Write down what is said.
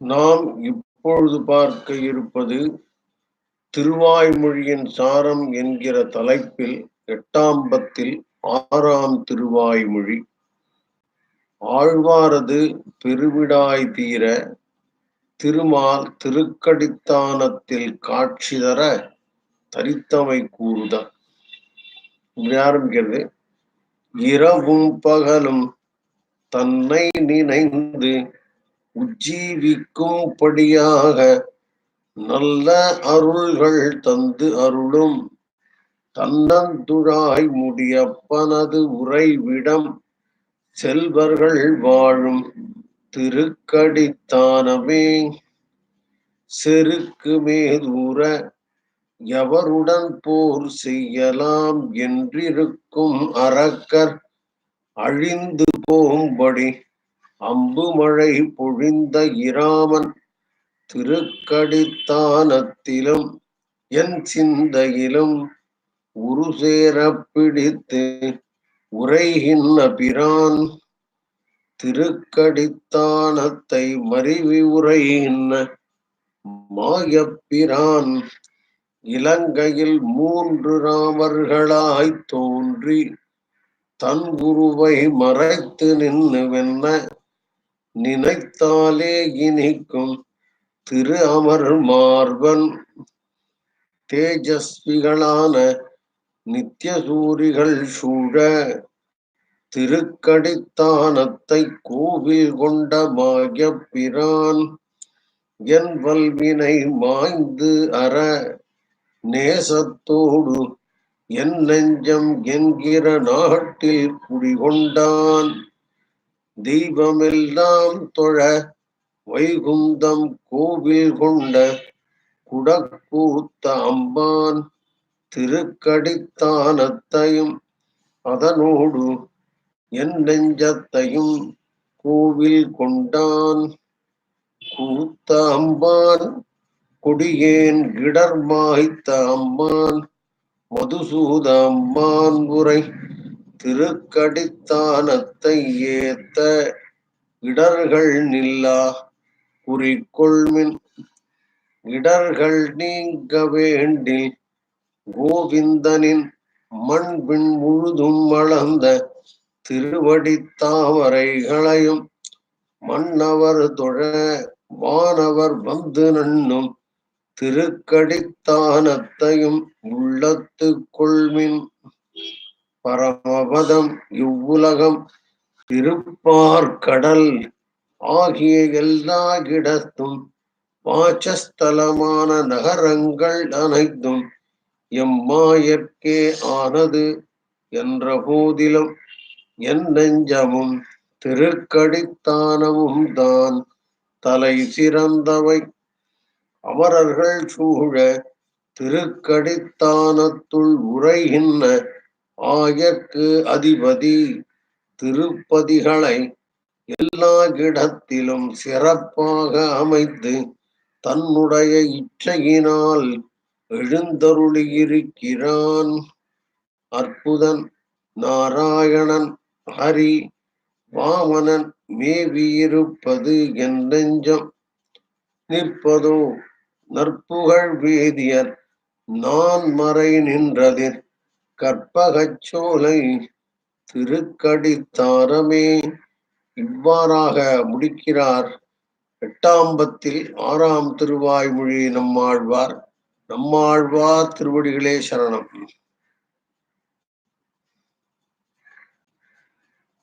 நாம் இப்பொழுது பார்க்க இருப்பது திருவாய்மொழியின் சாரம் என்கிற தலைப்பில் எட்டாம் பத்தில் ஆறாம் திருவாய்மொழி. ஆழ்வாரது பெருவிடாய் தீர திருமால் திருக்கடித்தானத்தில் காட்சி தர தரித்தமை கூறுதல். ஆரம்பிக்கிறது இரவும் பகலும் தன்னை நினைந்து உஜ்ஜீவிக்கும்படியாக நல்ல அருள்கள் தந்து அருளும். தன்னந்துழாய் முடியப்பனது உறைவிடம் செல்வர்கள் வாழும் திருக்கடித்தானமே. செருக்கு மேதூர எவருடன் போர் செய்யலாம் என்றிருக்கும் அரக்கர் அழிந்து போகும்படி அம்பு மழை பொழிந்த இராமன் திருக்கடித்தானத்திலும் என் சிந்தையிலும் உரு சேர பிடித்து உரைகின்ற பிரான் திருக்கடித்தானத்தை மறிவி உரைகின்ற மாயப்பிரான் இலங்கையில் மூன்று ராமர்களாய் தோன்றி தன் குருவை மறைத்து நின்று வென்ன நினைத்தாலே இனிக்கும் திரு அமர் மார்பன். தேஜஸ்விகளான நித்தியசூரிகள் சூழ திருக்கடித்தானத்தை கோவில் கொண்ட மாய பிரான். என் வல்வினை மாய்ந்து அற நேசத்தோடு என் நெஞ்சம் என்கிற நாட்டில் குடிகொண்டான். தீபமெல்லாம் தொழ வைகுந்தம் கோவில் கொண்ட குடக்கூத்த அம்பான் திருக்கடித்தானத்தையும் அதனோடு என் நெஞ்சத்தையும் கோவில் கொண்டான். கூத்த அம்பான் கொடியேன் கிடர் மாய்த்த அம்மான் மதுசூத அம்மான் உரை திருக்கடித்தானத்தை ஏத்த இடர்கள் நில்லா குறிக்கொள்மின் இடர்கள் நீங்க வேண்டி கோவிந்தனின் மண்பின் முழுதும் வளர்ந்த திருவடித்தாமரைகளையும் மன்னவர் தொழ வானவர் வந்து நண்ணும் திருக்கடித்தானத்தையும் உள்ளத்து கொள்மின். பரமபதம் இவ்வுலகம் திருப்பார்கடல் ஆகிய எல்லா கிடத்தும் வாச்சஸ்தலமான நகரங்கள் அனைத்தும் எம்மாயற்கே ஆனது என்ற போதிலும் என் நெஞ்சமும் திருக்கடித்தானமும் தான் தலை சிறந்தவை. அமரர்கள் சூழ திருக்கடித்தானத்துள் உரைகின்ற ஆயக்கு அதிபதி திருப்பதிகளை எல்லா இடத்திலும் சிறப்பாக அமைத்து தன்னுடைய இச்சையினால் எழுந்தருளியிருக்கிறான். அற்புதன் நாராயணன் ஹரி வாமனன் மேவியிருப்பது என் நெஞ்சம். நிற்பதோ நற்புகழ் வேதியர் நான் மறை நின்றதிர் கற்பகச்சோலை திருக்கடித்தாரமே இவ்வாறாக முடிக்கிறார். எட்டாம்பத்தில் ஆறாம் திருவாய்மொழி நம்மாழ்வார். நம்மாழ்வார் திருவடிகளே சரணம்.